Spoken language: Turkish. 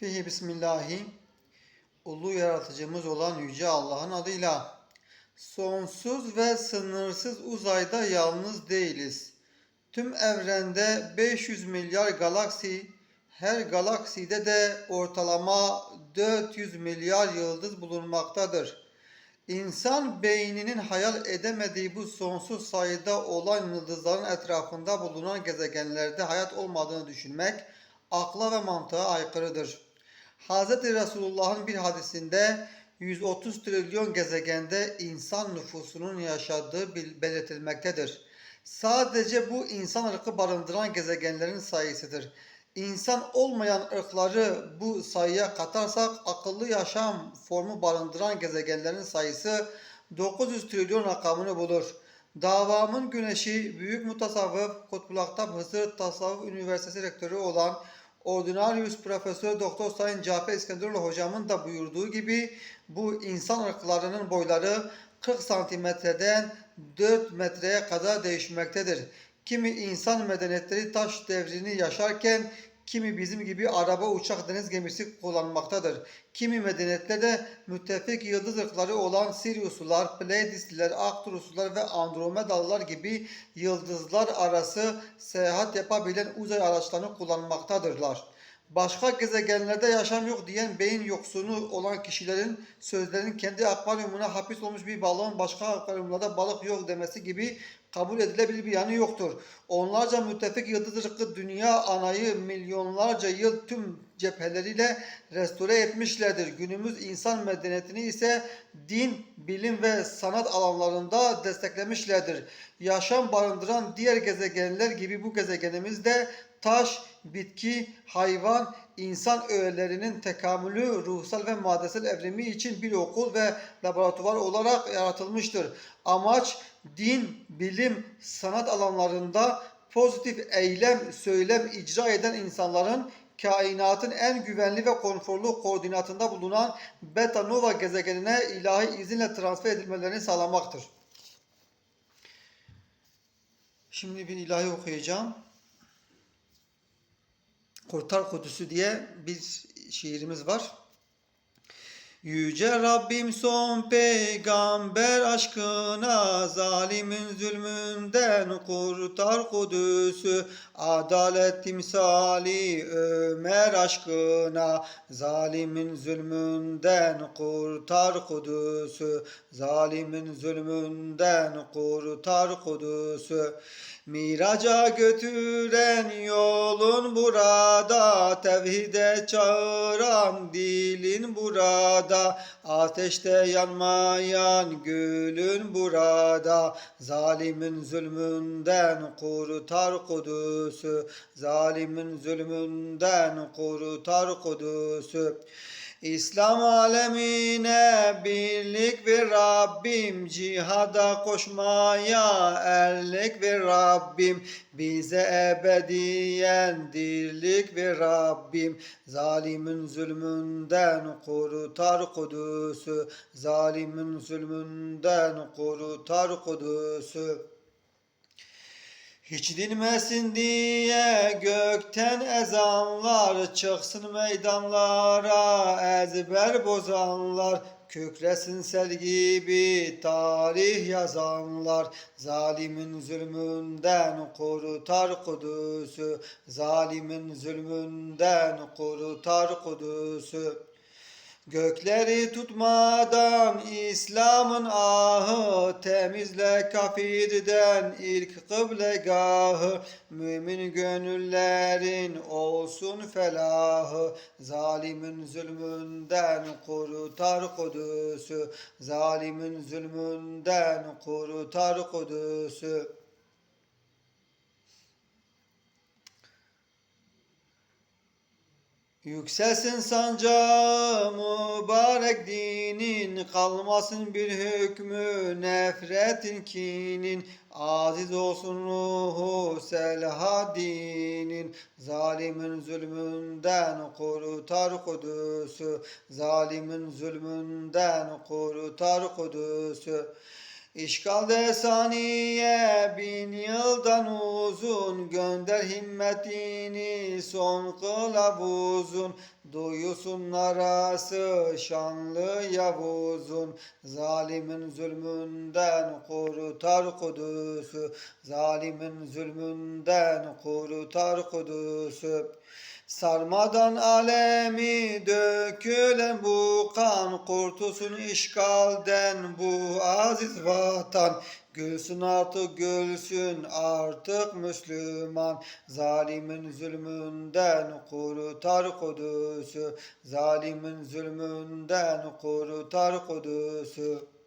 Fihi Bismillahi Ulu yaratıcımız olan Yüce Allah'ın adıyla sonsuz ve sınırsız uzayda yalnız değiliz. Tüm evrende 500 milyar galaksi, her galakside de ortalama 400 milyar yıldız bulunmaktadır. İnsan beyninin hayal edemediği bu sonsuz sayıda olan yıldızların etrafında bulunan gezegenlerde hayat olmadığını düşünmek akla ve mantığa aykırıdır. Hz. Resulullah'ın bir hadisinde 130 trilyon gezegende insan nüfusunun yaşadığı belirtilmektedir. Sadece bu insan ırkı barındıran gezegenlerin sayısıdır. İnsan olmayan ırkları bu sayıya katarsak akıllı yaşam formu barındıran gezegenlerin sayısı 900 trilyon rakamını bulur. Davamın güneşi büyük mutasavvıf Kutbulak'ta Hızır Tasavvuf Üniversitesi rektörü olan Ordinarius Profesör Doktor Sayın Cafer İskenderoğlu hocamın da buyurduğu gibi bu insan ırklarının boyları 40 santimetreden 4 metreye kadar değişmektedir. Kimi insan medeniyetleri taş devrini yaşarken kimi bizim gibi araba, uçak, deniz gemisi kullanmaktadır. Kimi medeniyetlerde müttefik yıldız ırkları olan Siriuslular, Pleiadistiler, Arcturuslular ve Andromedalılar gibi yıldızlar arası seyahat yapabilen uzay araçlarını kullanmaktadırlar. Başka gezegenlerde yaşam yok diyen beyin yoksunu olan kişilerin sözlerinin kendi akvaryumuna hapis olmuş bir balığın başka akvaryumlarda balık yok demesi gibi kabul edilebilir bir yanı yoktur. Onlarca müttefik yıldız dünya anayı milyonlarca yıl tüm cepheleriyle restore etmişlerdir. Günümüz insan medeniyetini ise din, bilim ve sanat alanlarında desteklemişlerdir. Yaşam barındıran diğer gezegenler gibi bu gezegenimizde taş, bitki, hayvan, insan öğelerinin tekamülü, ruhsal ve maddesel evrimi için bir okul ve laboratuvar olarak yaratılmıştır. Amaç din, bilim, sanat alanlarında pozitif eylem, söylem icra eden insanların kainatın en güvenli ve konforlu koordinatında bulunan Beta Nova gezegenine ilahi izinle transfer edilmelerini sağlamaktır. Şimdi bir ilahi okuyacağım. Kurtar Kudüs'ü diye bir şiirimiz var. Yüce Rabbim son peygamber aşkına zalimin zulmünden kurtar Kudüs'ü adalet timsali Ömer aşkına zalimin zulmünden kurtar Kudüs'ü zalimin zulmünden kurtar Kudüs'ü. Miraca götüren yolun burada, tevhide çağıran dilin burada, ateşte yanmayan gülün burada, zalimin zulmünden kurtar Kudüs'ü, zalimin zulmünden kurtar Kudüs'ü. İslam alemine birlik ve Rabbim cihada koşmaya erlik ve Rabbim. Bize ebediyen dirlik ve Rabbim. Zalimin zulmünden kurtar Kudüs'ü zalimin zulmünden kurtar Kudüs'ü hiç dinmesin diye gökten ezanlar çıksın meydanlara ezber bozanlar kükresin sel gibi tarih yazanlar. Zalimin zulmünden kurtar Kudüs'ü zalimin zulmünden kurtar Kudüs'ü Gökleri tutmadan İslam'ın ahı temizle kafirden ilk kıblegahı mümin gönüllerin olsun felahı zalimin zulmünden kurtar Kudüs'ü. Zalimin zulmünden kurtar Kudüs'ü Yükselsin sancağı mübarek dinin, kalmasın bir hükmü nefretin kinin, aziz olsun ruhu selhadinin, zalimin zulmünden kurtar Kudüs'ü, zalimin zulmünden kurtar Kudüs'ü. İşgal saniye bin yıldan uzun Gönder himmetini son kılavuzun Duyusun arası şanlı Yavuz'un. Zalimin zulmünden kurtar Kudüs'ü. Zalimin zulmünden kurtar Kudüs'ü. Sarmadan alemi dökülen bu kan Kurtulsun işgalden bu aziz vatan. Gülsün artık gülsün artık Müslüman. Zalimin zulmünden kurtar Kudüs'ü. Zalimin zulmünden kurtar Kudüs'ü